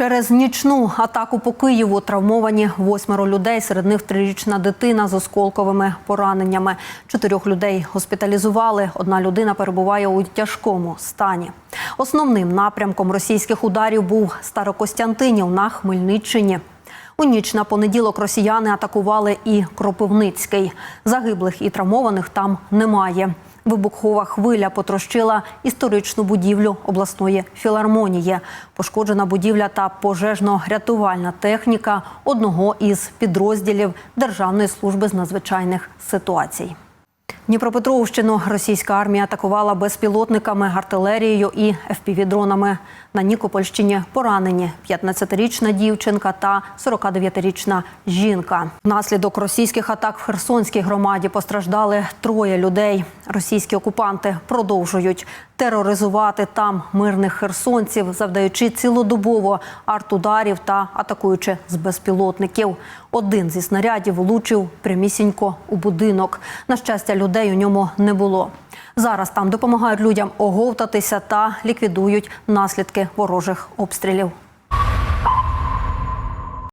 Через нічну атаку по Києву травмовані восьмеро людей. Серед них трирічна дитина з осколковими пораненнями. Чотирьох людей госпіталізували. Одна людина перебуває у тяжкому стані. Основним напрямком російських ударів був Старокостянтинів на Хмельниччині. У ніч на понеділок росіяни атакували і Кропивницький. Загиблих і травмованих там немає. Вибухова хвиля потрощила історичну будівлю обласної філармонії. Пошкоджена будівля та пожежно-рятувальна техніка одного із підрозділів Державної служби з надзвичайних ситуацій. Дніпропетровщину російська армія атакувала безпілотниками, артилерією і ФПВ-дронами. На Нікопольщині поранені 15-річна дівчинка та 49-річна жінка. Внаслідок російських атак в Херсонській громаді постраждали троє людей. Російські окупанти продовжують тероризувати там мирних херсонців, завдаючи цілодобово артударів та атакуючи з безпілотників. Один зі снарядів влучив прямісінько у будинок. На щастя, людей у ньому не було. Зараз там допомагають людям оговтатися та ліквідують наслідки ворожих обстрілів.